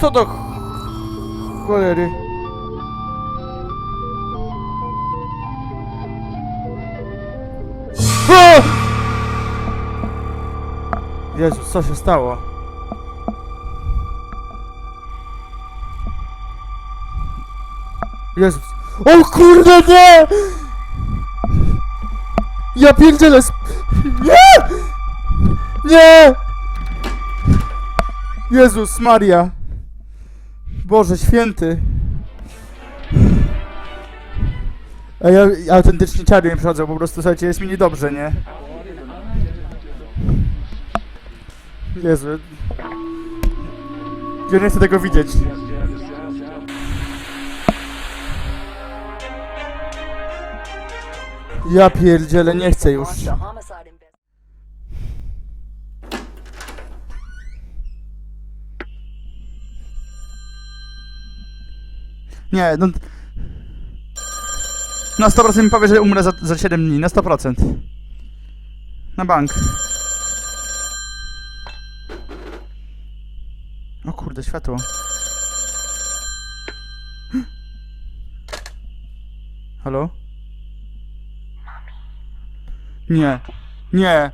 Co do ch- cholery? O! Co się stało? Jezus. O kurde, nie! Ja pierdzielę sp... Nie! Nie! Jezus Maria. Boże święty. A ja, autentycznie czary nie przychodzą, po prostu słuchajcie, jest mi niedobrze, nie? Jezu. Ja nie chcę tego widzieć. Ja pierdzielę, nie chcę już. Nie, no... Na 100% mi powie, że umrę za, za 7 dni, na 100%. Na bank. O kurde, światło. Halo? Nie. Nie.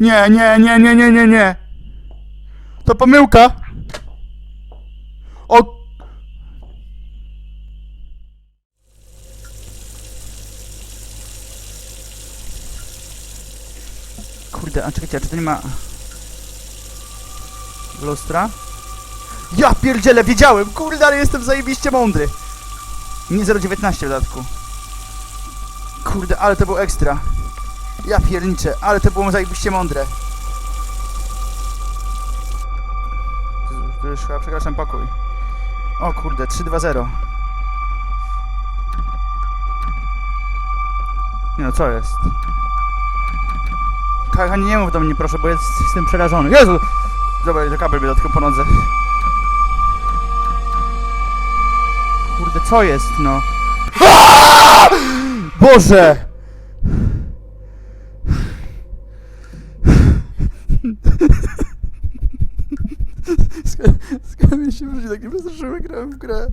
Nie, nie, nie, nie, nie, nie, nie. To pomyłka. O... Kurde, a czekajcie, a czy to nie ma... Lustra? Ja pierdzielę, wiedziałem! Kurde, ale jestem zajebiście mądry! Nie 0,19 w dodatku. Kurde, ale to było ekstra. Ja pierniczę, ale to było zajebiście mądre. Już chyba przepraszam pokój. O kurde, 3-2-0. Nie no, co jest? Kochani, nie mów do mnie proszę, bo jest, jestem przerażony. Jezu! Dobra, to kabel mnie dotknął po nodze. Kurde, co jest, no? Boże! Skarbie się wróci, tak nie przestraszyłem, grałem w grę.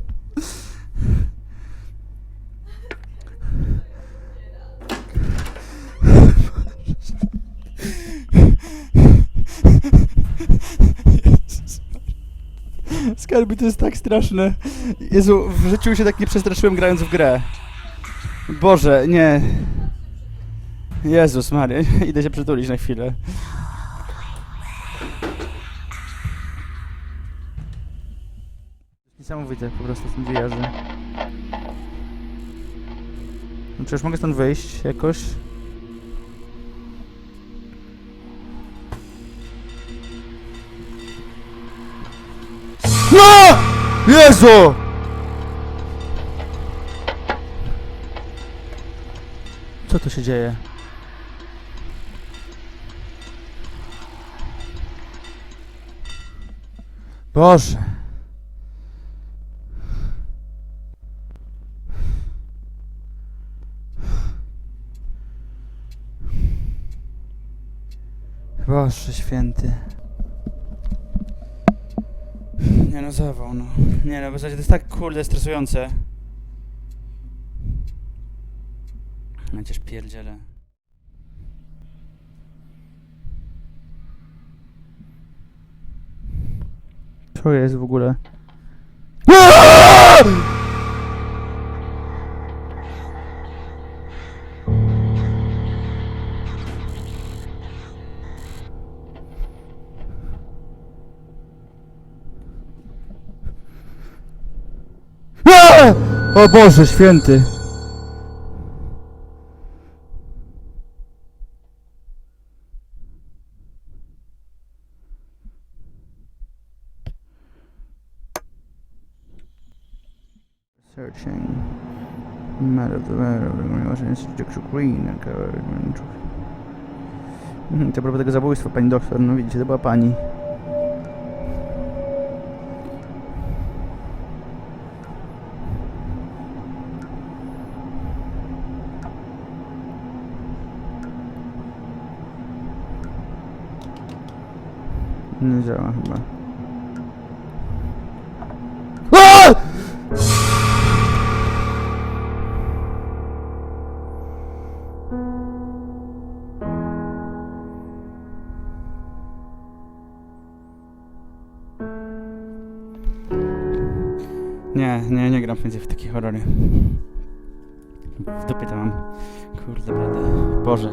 Skarby to jest tak straszne. Jezu, w życiu się tak nie przestraszyłem grając w grę. Boże, nie. Jezus Maria, idę się przytulić na chwilę. Niesamowite po prostu w tym wyjarzy. No przecież mogę stąd wyjść jakoś. No! Jezu! Co tu się dzieje? Boże. Boże święty. Nie no, zawał, no. Nie no, w zasadzie to jest tak kurde stresujące. Chociaż pierdzielę. Co jest w ogóle? O Boże święty! Searching. Matter of the matter of the Institute Green. Mhm, To propos tego zabójstwa, pani doktor, no widzicie, to była pani. Nie działa chyba. Nie, nie, nie gram więcej w takie horrory. W dupie to mam. Kurde, blady. Boże.